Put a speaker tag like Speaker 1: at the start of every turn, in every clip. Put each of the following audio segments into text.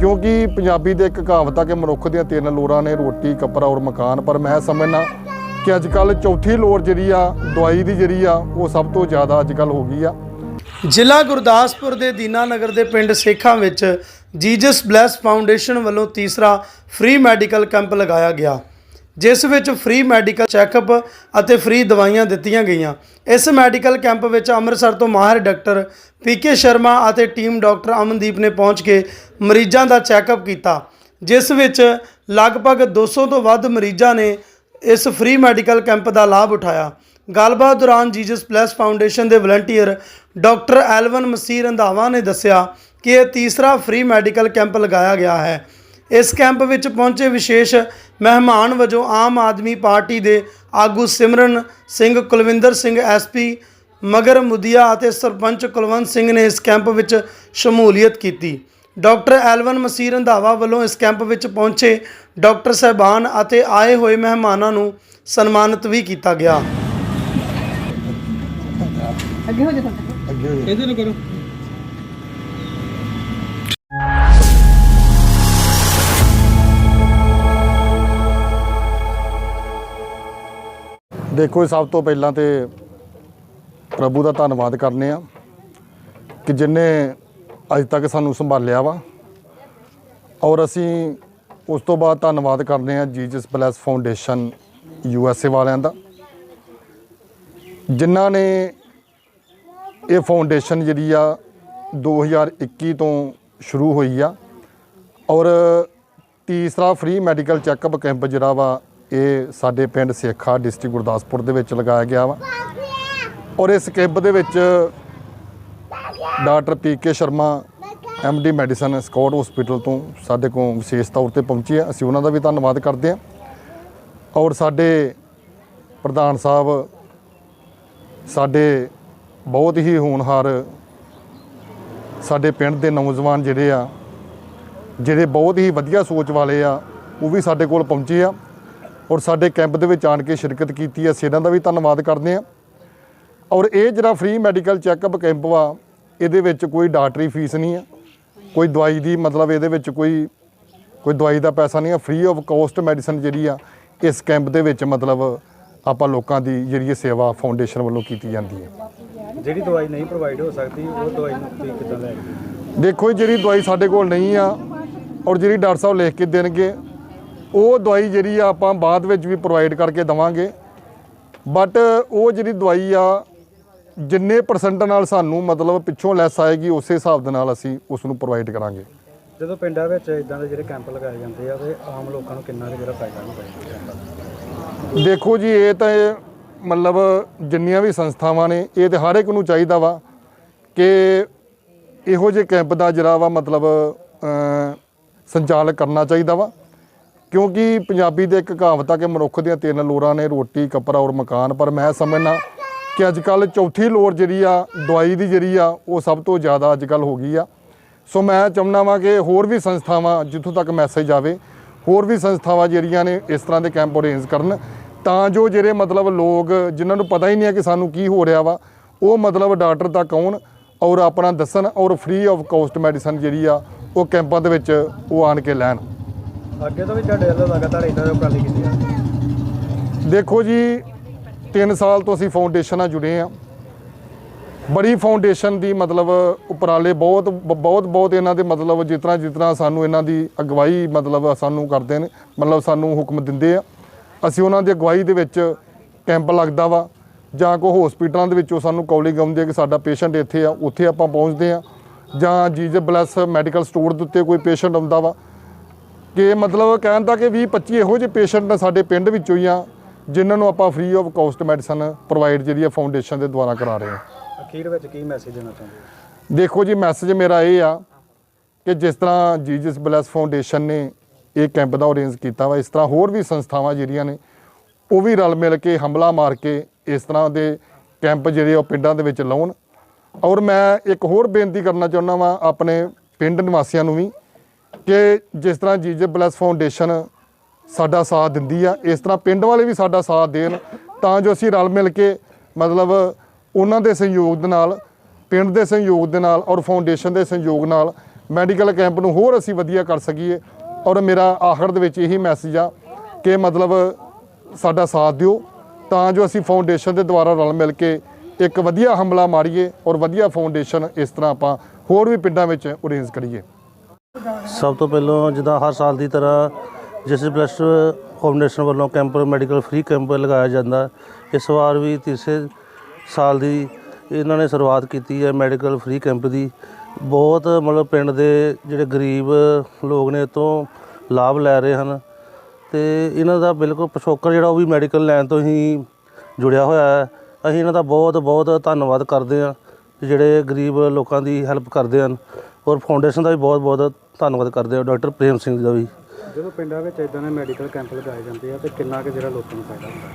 Speaker 1: ਕਿਉਂਕਿ ਪੰਜਾਬੀ ਦੇ ਇੱਕ ਕਹਾਵਤ ਆ ਕਿ ਮਨੁੱਖ ਦੀਆਂ ਤਿੰਨ ਲੋੜਾਂ ਨੇ, ਰੋਟੀ, ਕੱਪੜਾ ਔਰ ਮਕਾਨ। ਪਰ ਮੈਂ ਸਮਝਣਾ ਕਿ ਅੱਜ ਕੱਲ ਚੌਥੀ ਲੋੜ ਜਿਹੜੀ ਆ, ਦਵਾਈ ਦੀ ਜਿਹੜੀ ਆ, ਉਹ ਸਭ ਤੋਂ ਜ਼ਿਆਦਾ ਅੱਜ ਕੱਲ ਹੋ ਗਈ ਆ।
Speaker 2: ਜ਼ਿਲ੍ਹਾ ਗੁਰਦਾਸਪੁਰ ਦੇ ਦੀਨਾਨਗਰ ਦੇ ਪਿੰਡ ਸੇਖਾਂ ਵਿੱਚ ਜੀਜਸ ਬਲੈਸ ਫਾਊਂਡੇਸ਼ਨ ਵੱਲੋਂ ਤੀਸਰਾ ਫ੍ਰੀ ਮੈਡੀਕਲ ਕੈਂਪ ਲਗਾਇਆ ਗਿਆ। ਜਿਸ ਵਿੱਚ ਫ੍ਰੀ ਮੈਡੀਕਲ ਚੈੱਕਅਪ ਅਤੇ ਫ੍ਰੀ ਦਵਾਈਆਂ ਦਿੱਤੀਆਂ ਗਈਆਂ। ਇਸ ਮੈਡੀਕਲ ਕੈਂਪ ਵਿੱਚ ਅੰਮ੍ਰਿਤਸਰ ਤੋਂ ਮਾਹਿਰ ਡਾਕਟਰ ਪੀਕੇ ਸ਼ਰਮਾ ਅਤੇ ਟੀਮ ਡਾਕਟਰ ਅਮਨਦੀਪ ਨੇ ਪਹੁੰਚ ਕੇ ਮਰੀਜ਼ਾਂ ਦਾ ਚੈੱਕਅਪ ਕੀਤਾ, ਜਿਸ ਵਿੱਚ ਲਗਭਗ 200 ਤੋਂ ਵੱਧ ਮਰੀਜ਼ਾਂ ਨੇ ਇਸ ਫ੍ਰੀ ਮੈਡੀਕਲ ਕੈਂਪ ਦਾ ਲਾਭ ਉਠਾਇਆ। ਗੱਲਬਾਤ ਦੌਰਾਨ ਜੀਜਸ ਪਲੱਸ ਫਾਊਂਡੇਸ਼ਨ ਦੇ volunteer doctor Elvin Masih Randhawa ਨੇ ਦੱਸਿਆ ਕਿ ਇਹ ਤੀਸਰਾ ਫ੍ਰੀ ਮੈਡੀਕਲ ਕੈਂਪ ਲਗਾਇਆ ਗਿਆ ਹੈ। ਇਸ ਕੈਂਪ ਵਿੱਚ ਪਹੁੰਚੇ ਵਿਸ਼ੇਸ਼ ਮਹਿਮਾਨ ਵਜੋਂ ਆਮ ਆਦਮੀ ਪਾਰਟੀ ਦੇ ਆਗੂ ਸਿਮਰਨ ਸਿੰਘ ਕੁਲਵਿੰਦਰ ਸਿੰਘ ਐਸਪੀ ਮਗਰ ਮੁਦੀਆ ਅਤੇ ਸਰਪੰਚ ਕੁਲਵੰਤ ਸਿੰਘ ਨੇ ਇਸ ਕੈਂਪ ਵਿੱਚ ਸ਼ਮੂਲੀਅਤ ਕੀਤੀ। ਡਾਕਟਰ ਐਲਵਨ ਮਸੀਹ ਰੰਧਾਵਾ ਵੱਲੋਂ ਇਸ ਕੈਂਪ ਵਿੱਚ ਪਹੁੰਚੇ ਡਾਕਟਰ ਸਹਿਬਾਨ ਅਤੇ ਆਏ ਹੋਏ ਮਹਿਮਾਨਾਂ ਨੂੰ ਸਨਮਾਨਿਤ ਵੀ ਕੀਤਾ ਗਿਆ।
Speaker 3: ਅੱਗੇ ਹੋ ਜਾ।
Speaker 4: ਇਹਦੇ ਨੂੰ ਕਰੋ।
Speaker 1: ਦੇਖੋ ਸਭ ਤੋਂ ਪਹਿਲਾਂ ਤੇ ਪ੍ਰਭੂ ਦਾ ਧੰਨਵਾਦ ਕਰਨੇ ਆ ਕਿ ਜਿਨੇ ਅੱਜ ਤੱਕ ਸਾਨੂੰ ਸੰਭਾਲਿਆ ਵਾ ਔਰ ਅਸੀਂ ਉਸ ਤੋਂ ਬਾਅਦ ਧੰਨਵਾਦ ਕਰਦੇ ਆ Jesus bless foundation U S A ਵਾਲਿਆਂ ਦਾ, ਜਿਨ੍ਹਾਂ ਨੇ ਇਹ ਫਾਊਂਡੇਸ਼ਨ ਜਿਹੜੀ ਆ 2021 ਤੋਂ ਸ਼ੁਰੂ ਹੋਈ ਆ ਔਰ ਤੀਸਰਾ ਫ੍ਰੀ ਮੈਡੀਕਲ ਚੈੱਕਅਪ ਕੈਂਪ ਜਿਹੜਾ ਵਾ ਇਹ ਸਾਡੇ ਪਿੰਡ ਸੇਖਾ ਡਿਸਟ੍ਰਿਕਟ ਗੁਰਦਾਸਪੁਰ ਦੇ ਵਿੱਚ ਲਗਾਇਆ ਗਿਆ ਵਾ। ਔਰ ਇਸ ਕੈਂਪ ਦੇ ਵਿੱਚ doctor P K Sharma D medicine Scott hospital ਤੋਂ ਸਾਡੇ ਕੋਲ ਵਿਸ਼ੇਸ਼ ਤੌਰ ਤੇ ਪਹੁੰਚੇ ਆ ਅਸੀਂ ਉਹਨਾਂ ਦਾ ਵੀ ਧੰਨਵਾਦ ਕਰਦੇ ਹਾਂ। ਔਰ ਸਾਡੇ ਪ੍ਰਧਾਨ ਸਾਹਿਬ, ਸਾਡੇ ਬਹੁਤ ਹੀ ਹੋਣਹਾਰ ਸਾਡੇ ਪਿੰਡ ਦੇ ਨੌਜਵਾਨ ਜਿਹੜੇ ਆ, ਜਿਹੜੇ ਬਹੁਤ ਹੀ ਵਧੀਆ ਸੋਚ ਵਾਲੇ ਆ, ਉਹ ਵੀ ਸਾਡੇ ਕੋਲ ਪਹੁੰਚੇ ਆ। ਔਰ ਸਾਡੇ ਕੈਂਪ ਦੇ ਵਿੱਚ ਆਣ ਕੇ ਸ਼ਿਰਕਤ ਕੀਤੀ ਹੈ। ਇਹਨਾਂ ਦਾ ਵੀ ਧੰਨਵਾਦ ਕਰਦੇ ਆ ਔਰ ਇਹ ਜਿਹੜਾ ਫ੍ਰੀ ਮੈਡੀਕਲ ਚੈੱਕਅਪ ਕੈਂਪ ਵਾ ਇਹਦੇ ਵਿੱਚ ਕੋਈ ਡਾਕਟਰੀ ਫੀਸ ਨਹੀਂ ਆ ਕੋਈ ਦਵਾਈ ਦੀ ਮਤਲਬ ਇਹਦੇ ਵਿੱਚ ਕੋਈ ਕੋਈ ਦਵਾਈ ਦਾ ਪੈਸਾ ਨਹੀਂ ਆ ਫ੍ਰੀ ਆਫ ਕਾਸਟ ਮੈਡੀਸਨ ਜਿਹੜੀ ਆ ਇਸ ਕੈਂਪ ਦੇ ਵਿੱਚ ਮਤਲਬ ਆਪਾਂ ਲੋਕਾਂ ਦੀ ਜਿਹੜੀ ਇਹ ਸੇਵਾ ਫਾਊਂਡੇਸ਼ਨ ਵੱਲੋਂ ਕੀਤੀ ਜਾਂਦੀ ਹੈ।
Speaker 4: ਜਿਹੜੀ ਦਵਾਈ ਨਹੀਂ ਪ੍ਰੋਵਾਈਡ ਹੋ ਸਕਦੀ ਉਹ ਦਵਾਈ ਨੂੰ ਤੁਸੀਂ ਕਿੱਦਾਂ ਲੈ
Speaker 1: ਦੇਖੋ ਜਿਹੜੀ ਦਵਾਈ ਸਾਡੇ ਕੋਲ ਨਹੀਂ ਆ ਔਰ ਜਿਹੜੀ ਡਾਕਟਰ ਸਾਹਿਬ ਲਿਖ ਕੇ ਦੇਣਗੇ ਉਹ ਦਵਾਈ ਜਿਹੜੀ ਆ ਆਪਾਂ ਬਾਅਦ ਵਿੱਚ ਵੀ ਪ੍ਰੋਵਾਈਡ ਕਰਕੇ ਦਵਾਂਗੇ। ਬਟ ਉਹ ਜਿਹੜੀ ਦਵਾਈ ਆ ਜਿੰਨੇ ਪਰਸੈਂਟ ਨਾਲ ਸਾਨੂੰ ਮਤਲਬ ਪਿੱਛੋਂ ਲੈਸ ਆਏਗੀ ਉਸੇ ਹਿਸਾਬ ਦੇ ਨਾਲ ਅਸੀਂ ਉਸ ਨੂੰ ਪ੍ਰੋਵਾਈਡ ਕਰਾਂਗੇ।
Speaker 4: ਜਦੋਂ ਪਿੰਡਾਂ ਵਿੱਚ ਇਦਾਂ ਦੇ ਜਿਹੜੇ ਕੈਂਪ ਲਗਾਏ ਜਾਂਦੇ ਆ ਤੇ ਆਮ ਲੋਕਾਂ ਨੂੰ ਕਿੰਨਾ ਕੁ ਜਿਹੜਾ ਫਾਇਦਾ ਹੁੰਦਾ
Speaker 1: ਦੇਖੋ ਜੀ ਇਹ ਤਾਂ ਮਤਲਬ ਜਿੰਨੀਆਂ ਵੀ ਸੰਸਥਾਵਾਂ ਨੇ ਇਹ ਤੇ ਹਰ ਇੱਕ ਨੂੰ ਚਾਹੀਦਾ ਵਾ ਕਿ ਇਹੋ ਜਿਹੇ ਕੈਂਪ ਦਾ ਜਿਹੜਾ ਵਾ ਮਤਲਬ ਅਮ, ਸੰਚਾਲਨ ਕਰਨਾ ਚਾਹੀਦਾ ਵਾ। ਕਿਉਂਕਿ ਪੰਜਾਬੀ ਦੇ ਇੱਕ ਕਹਾਵਤ ਆ ਕਿ ਮਨੁੱਖ ਦੀਆਂ ਤਿੰਨ ਲੋੜਾਂ ਨੇ, ਰੋਟੀ, ਕੱਪੜਾ ਔਰ ਮਕਾਨ। ਪਰ ਮੈਂ ਸਮਝਣਾ ਕਿ ਅੱਜ ਕੱਲ ਚੌਥੀ ਲੋੜ ਜਿਹੜੀ ਆ, ਦਵਾਈ ਦੀ ਜਿਹੜੀ ਆ, ਉਹ ਸਭ ਤੋਂ ਜ਼ਿਆਦਾ ਅੱਜ ਕੱਲ ਹੋ ਗਈ ਆ। ਸੋ ਮੈਂ ਚਾਹੁੰਦਾ ਵਾਂ ਕਿ ਹੋਰ ਵੀ ਸੰਸਥਾਵਾਂ ਜਿੱਥੋਂ ਤੱਕ ਮੈਸੇਜ ਆਵੇ, ਹੋਰ ਵੀ ਸੰਸਥਾਵਾਂ ਜਿਹੜੀਆਂ ਨੇ ਇਸ ਤਰ੍ਹਾਂ ਦੇ ਕੈਂਪ ਅਰੇਂਜ ਕਰਨ, ਤਾਂ ਜੋ ਜਿਹੜੇ ਮਤਲਬ ਲੋਕ, ਜਿਨ੍ਹਾਂ ਨੂੰ ਪਤਾ ਹੀ ਨਹੀਂ ਹੈ ਕਿ ਸਾਨੂੰ ਕੀ ਹੋ ਰਿਹਾ ਵਾ, ਉਹ ਮਤਲਬ ਡਾਕਟਰ ਤੱਕ ਆਉਣ ਔਰ ਆਪਣਾ ਦੱਸਣ ਔਰ ਫ੍ਰੀ ਆਫ ਕਾਸਟ ਮੈਡੀਸਨ ਜਿਹੜੀ ਆ, ਉਹ ਕੈਂਪਾਂ ਦੇ ਵਿੱਚ ਉਹ ਆਣ ਕੇ ਲੈਣ।
Speaker 4: ਅੱਗੇ ਤੋਂ ਵੀ ਤੁਹਾਡੇ ਵੱਲੋਂ ਲਗਾਤਾਰ ਇਦਾਂ ਦੇ ਉਪਰਾਲੇ ਕੀਤੇ ਜਾਂਦੇ
Speaker 1: ਦੇਖੋ ਜੀ 3 ਸਾਲ ਤੋਂ ਅਸੀਂ ਫਾਊਂਡੇਸ਼ਨ ਨਾਲ ਜੁੜੇ ਆ ਬੜੀ ਫਾਊਂਡੇਸ਼ਨ ਦੀ ਮਤਲਬ ਉਪਰਾਲੇ ਬਹੁਤ ਬ- ਬਹੁਤ ਬਹੁਤ ਇਹਨਾਂ ਦੇ ਮਤਲਬ ਜਿਸ ਤਰ੍ਹਾਂ ਜਿਸ ਤਰ੍ਹਾਂ ਸਾਨੂੰ ਇਹਨਾਂ ਦੀ ਅਗਵਾਈ ਮਤਲਬ ਸਾਨੂੰ ਕਰਦੇ ਨੇ, ਮਤਲਬ ਸਾਨੂੰ ਹੁਕਮ ਦਿੰਦੇ ਆ। ਅਸੀਂ ਉਹਨਾਂ ਦੀ ਅਗਵਾਈ ਦੇ ਵਿੱਚ ਕੈਂਪ ਲੱਗਦਾ ਵਾ, ਜਾਂ ਕੋ ਹਸਪੀਟਲਾਂ ਦੇ ਵਿੱਚੋਂ ਸਾਨੂੰ ਕਾਲਿੰਗ ਆਉਂਦੀ ਹੈ ਕਿ ਸਾਡਾ ਪੇਸ਼ੈਂਟ ਇੱਥੇ ਆ, ਉੱਥੇ ਆਪਾਂ ਪਹੁੰਚਦੇ ਆ। ਜਾਂ ਜੀਜੇ ਬਲੈਸ ਮੈਡੀਕਲ ਸਟੋਰ ਦੇ ਉੱਤੇ ਕੋਈ ਪੇਸ਼ੈਂਟ ਆਉਂਦਾ ਵਾ ਕਿ ਮਤਲਬ ਕਹਿਣ ਦਾ ਕਿ 20 25 ਇਹੋ ਜਿਹੇ ਪੇਸ਼ੈਂਟ ਨੇ ਸਾਡੇ ਪਿੰਡ ਵਿੱਚੋਂ ਹੀ ਆ ਜਿਨ੍ਹਾਂ ਨੂੰ ਆਪਾਂ free of cost medicine provide ਜਿਹੜੀ ਆ ਫਾਊਂਡੇਸ਼ਨ ਦੇ ਦੁਆਰਾ ਕਰਾ ਰਹੇ ਹਾਂ
Speaker 4: ਅਖੀਰ ਵਿੱਚ ਕੀ ਮੈਸੇਜ ਦੇਣਾ ਚਾਹੁੰਦੇ ਹੋ?
Speaker 1: ਦੇਖੋ ਜੀ ਮੈਸੇਜ ਮੇਰਾ ਇਹ ਆ ਕਿ ਜਿਸ ਤਰ੍ਹਾਂ ਜੀਜਸ ਬਲੈਸ ਫਾਊਂਡੇਸ਼ਨ ਨੇ ਇਹ ਕੈਂਪ ਦਾ ਅਰੇਂਜ ਕੀਤਾ ਵਾ ਇਸ ਤਰ੍ਹਾਂ ਹੋਰ ਵੀ ਸੰਸਥਾਵਾਂ ਜਿਹੜੀਆਂ ਨੇ ਉਹ ਵੀ ਰਲ ਮਿਲ ਕੇ ਹਮਲਾ ਮਾਰ ਕੇ ਇਸ ਤਰ੍ਹਾਂ ਦੇ ਕੈਂਪ ਜਿਹੜੇ ਆ ਉਹ ਪਿੰਡਾਂ ਦੇ ਵਿੱਚ ਲਾਉਣ। ਔਰ ਮੈਂ ਇੱਕ ਹੋਰ ਬੇਨਤੀ ਕਰਨਾ ਚਾਹੁੰਦਾ ਵਾਂ ਆਪਣੇ ਪਿੰਡ ਨਿਵਾਸੀਆਂ ਨੂੰ ਵੀ ਕਿ ਜਿਸ ਤਰ੍ਹਾਂ ਜੀਜਸ ਬਲੈਸ ਫਾਊਂਡੇਸ਼ਨ ਸਾਡਾ ਸਾਥ ਦਿੰਦੀ ਆ, ਇਸ ਤਰ੍ਹਾਂ ਪਿੰਡ ਵਾਲੇ ਵੀ ਸਾਡਾ ਸਾਥ ਦੇਣ, ਤਾਂ ਜੋ ਅਸੀਂ ਰਲ ਮਿਲ ਕੇ ਮਤਲਬ ਉਹਨਾਂ ਦੇ ਸਹਿਯੋਗ ਦੇ ਨਾਲ, ਪਿੰਡ ਦੇ ਸਹਿਯੋਗ ਦੇ ਨਾਲ ਔਰ ਫਾਊਂਡੇਸ਼ਨ ਦੇ ਸਹਿਯੋਗ ਨਾਲ ਮੈਡੀਕਲ ਕੈਂਪ ਨੂੰ ਹੋਰ ਅਸੀਂ ਵਧੀਆ ਕਰ ਸਕੀਏ। ਔਰ ਮੇਰਾ ਆਖਰ ਦੇ ਵਿੱਚ ਇਹੀ ਮੈਸੇਜ ਆ ਕਿ ਮਤਲਬ ਸਾਡਾ ਸਾਥ ਦਿਓ, ਤਾਂ ਜੋ ਅਸੀਂ ਫਾਊਂਡੇਸ਼ਨ ਦੇ ਦੁਆਰਾ ਰਲ ਮਿਲ ਕੇ ਇੱਕ ਵਧੀਆ ਹਮਲਾ ਮਾਰੀਏ ਔਰ ਵਧੀਆ ਫਾਊਂਡੇਸ਼ਨ ਇਸ ਤਰ੍ਹਾਂ ਆਪਾਂ ਹੋਰ ਵੀ ਪਿੰਡਾਂ ਵਿੱਚ ਅਰੇਂਜ ਕਰੀਏ।
Speaker 5: ਸਭ ਤੋਂ ਪਹਿਲਾਂ ਜਿੱਦਾਂ ਹਰ ਸਾਲ ਦੀ ਤਰ੍ਹਾਂ ਜਿਸ ਪਲੱਸ ਫਾਊਂਡੇਸ਼ਨ ਵੱਲੋਂ ਕੈਂਪ ਮੈਡੀਕਲ ਫ੍ਰੀ ਕੈਂਪ ਲਗਾਇਆ ਜਾਂਦਾ, ਇਸ ਵਾਰ ਵੀ ਤੀਸਰੇ ਸਾਲ ਦੀ ਇਹਨਾਂ ਨੇ ਸ਼ੁਰੂਆਤ ਕੀਤੀ ਹੈ ਮੈਡੀਕਲ ਫ੍ਰੀ ਕੈਂਪ ਦੀ। ਬਹੁਤ ਮਤਲਬ ਪਿੰਡ ਦੇ ਜਿਹੜੇ ਗਰੀਬ ਲੋਕ ਨੇ ਇਹ ਤੋਂ ਲਾਭ ਲੈ ਰਹੇ ਹਨ ਤੇ ਇਹਨਾਂ ਦਾ ਬਿਲਕੁਲ ਪਿਛੋਕੜ ਜਿਹੜਾ ਉਹ ਵੀ ਮੈਡੀਕਲ ਲਾਈਨ ਤੋਂ ਹੀ ਜੁੜਿਆ ਹੋਇਆ ਹੈ। ਅਸੀਂ ਇਹਨਾਂ ਦਾ ਬਹੁਤ ਬਹੁਤ ਧੰਨਵਾਦ ਕਰਦੇ ਹਾਂ ਜਿਹੜੇ ਗਰੀਬ ਲੋਕਾਂ ਦੀ ਹੈਲਪ ਕਰਦੇ ਹਨ ਔਰ ਫਾਊਂਡੇਸ਼ਨ ਦਾ ਵੀ ਬਹੁਤ ਬਹੁਤ ਧੰਨਵਾਦ ਕਰਦੇ ਹਾਂ ਡਾਕਟਰ ਪ੍ਰੇਮ ਸਿੰਘ ਜੀ ਦਾ ਵੀ।
Speaker 4: ਜਦੋਂ ਪਿੰਡਾਂ ਵਿੱਚ ਇਦਾਂ ਦੇ ਮੈਡੀਕਲ ਕੈਂਪ ਲਗਾਏ ਜਾਂਦੇ ਆ ਤੇ ਕਿੰਨਾ ਕੁ ਜਿਹੜਾ ਲੋਕਾਂ ਨੂੰ ਫਾਇਦਾ ਹੁੰਦਾ?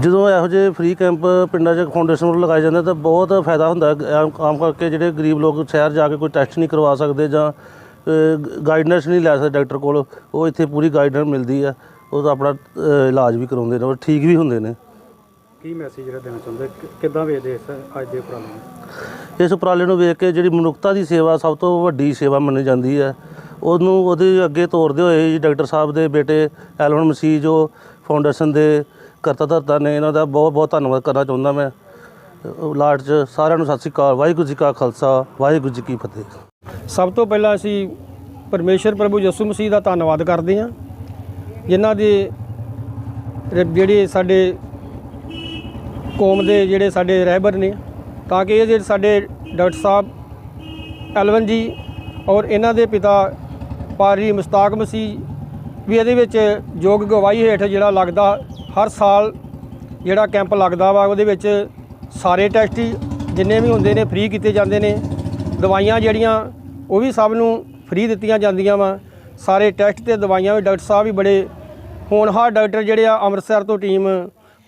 Speaker 5: ਜਦੋਂ ਇਹੋ ਜਿਹੇ ਫ੍ਰੀ ਕੈਂਪ ਪਿੰਡਾਂ 'ਚ ਫਾਊਂਡੇਸ਼ਨ ਵੱਲੋਂ ਲਗਾਏ ਜਾਂਦੇ ਤਾਂ ਬਹੁਤ ਫਾਇਦਾ ਹੁੰਦਾ ਆਮ ਆਮ ਕਰਕੇ ਜਿਹੜੇ ਗਰੀਬ ਲੋਕ ਸ਼ਹਿਰ ਜਾ ਕੇ ਕੋਈ ਟੈਸਟ ਨਹੀਂ ਕਰਵਾ ਸਕਦੇ ਜਾਂ ਗਾਈਡਨੈਸ ਨਹੀਂ ਲੈ ਸਕਦੇ ਡਾਕਟਰ ਕੋਲ ਉਹ ਇੱਥੇ ਪੂਰੀ ਗਾਈਡਨੈਸ ਮਿਲਦੀ ਹੈ ਉਹ ਤਾਂ ਆਪਣਾ ਇਲਾਜ ਵੀ ਕਰਾਉਂਦੇ ਨੇ ਔਰ ਠੀਕ ਵੀ ਹੁੰਦੇ ਨੇ।
Speaker 4: ਕੀ ਮੈਸੇਜ ਜਿਹੜਾ ਦੇਣਾ ਚਾਹੁੰਦੇ? ਕਿੱਦਾਂ ਵੇਖਦੇ ਇਸ ਅੱਜ ਦੇ ਨੂੰ?
Speaker 5: ਇਸ ਉਪਰਾਲੇ ਨੂੰ ਵੇਖ ਕੇ ਜਿਹੜੀ ਮਨੁੱਖਤਾ ਦੀ ਸੇਵਾ ਸਭ ਤੋਂ ਵੱਡੀ ਸੇਵਾ ਮੰਨੀ ਜਾਂਦੀ ਹੈ। ਉਹਨੂੰ ਉਹਦੇ ਅੱਗੇ ਤੋਰਦੇ ਹੋਏ ਜੀ ਡਾਕਟਰ ਸਾਹਿਬ ਦੇ ਬੇਟੇ ਐਲਵਨ ਮਸੀਹ, ਜੋ ਫਾਊਂਡੇਸ਼ਨ ਦੇ ਕਰਤਾ ਧਰਤਾ ਨੇ, ਇਹਨਾਂ ਦਾ ਬਹੁਤ ਬਹੁਤ ਧੰਨਵਾਦ ਕਰਨਾ ਚਾਹੁੰਦਾ ਮੈਂ। ਲਾਟ 'ਚ ਸਾਰਿਆਂ ਨੂੰ ਸਤਿ ਸ਼੍ਰੀ ਅਕਾਲ, ਵਾਹਿਗੁਰੂ ਜੀ ਕਾ ਖਾਲਸਾ, ਵਾਹਿਗੁਰੂ ਜੀ ਕੀ ਫਤਿਹ।
Speaker 6: ਸਭ ਤੋਂ ਪਹਿਲਾਂ ਅਸੀਂ ਪਰਮੇਸ਼ਰ ਪ੍ਰਭੂ ਯਿਸੂ ਮਸੀਹ ਦਾ ਧੰਨਵਾਦ ਕਰਦੇ ਹਾਂ, ਜਿਨ੍ਹਾਂ ਦੇ ਜਿਹੜੇ ਸਾਡੇ ਕੌਮ ਦੇ ਜਿਹੜੇ ਸਾਡੇ ਰਹਿਬਰ ਨੇ ਤਾਂ ਕਿ ਇਹ ਜਿਹੜੇ ਸਾਡੇ ਡਾਕਟਰ ਸਾਹਿਬ ਐਲਵਨ ਜੀ ਔਰ ਇਹਨਾਂ ਦੇ ਪਿਤਾ ਪਾਰੀ ਮੁਸਤਾਕ ਮਸੀਹ ਵੀ ਇਹਦੇ ਵਿੱਚ ਯੋਗ ਗਵਾਹੀ ਹੇਠ ਜਿਹੜਾ ਲੱਗਦਾ ਹਰ ਸਾਲ ਜਿਹੜਾ ਕੈਂਪ ਲੱਗਦਾ ਵਾ, ਉਹਦੇ ਵਿੱਚ ਸਾਰੇ ਟੈਸਟ ਜਿੰਨੇ ਵੀ ਹੁੰਦੇ ਨੇ ਫ੍ਰੀ ਕੀਤੇ ਜਾਂਦੇ ਨੇ। ਦਵਾਈਆਂ ਜਿਹੜੀਆਂ ਉਹ ਵੀ ਸਭ ਨੂੰ ਫ੍ਰੀ ਦਿੱਤੀਆਂ ਜਾਂਦੀਆਂ ਵਾ। ਸਾਰੇ ਟੈਸਟ ਤੇ ਦਵਾਈਆਂ ਵੀ ਡਾਕਟਰ ਸਾਹਿਬ ਵੀ ਬੜੇ ਹੋਣਹਾਰ ਡਾਕਟਰ ਜਿਹੜੇ ਆ ਅੰਮ੍ਰਿਤਸਰ ਤੋਂ ਟੀਮ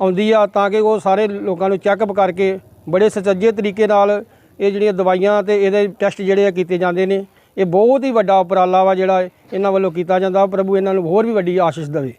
Speaker 6: ਆਉਂਦੀ ਆ ਤਾਂ ਕਿ ਉਹ ਸਾਰੇ ਲੋਕਾਂ ਨੂੰ ਚੈੱਕਅਪ ਕਰਕੇ ਬੜੇ ਸੁਚੱਜੇ ਤਰੀਕੇ ਨਾਲ ਇਹ ਜਿਹੜੀਆਂ ਦਵਾਈਆਂ ਤੇ ਇਹਦੇ ਟੈਸਟ ਜਿਹੜੇ ਆ ਕੀਤੇ ਜਾਂਦੇ ਨੇ, ਇਹ ਬਹੁਤ ਹੀ ਵੱਡਾ ਉਪਰਾਲਾ ਵਾ ਜਿਹੜਾ ਇਹਨਾਂ ਵੱਲੋਂ ਕੀਤਾ ਜਾਂਦਾ, ਪ੍ਰਭੂ ਇਹਨਾਂ ਨੂੰ ਹੋਰ ਵੀ ਵੱਡੀ ਆਸ਼ੀਸ਼ ਦੇਵੇ।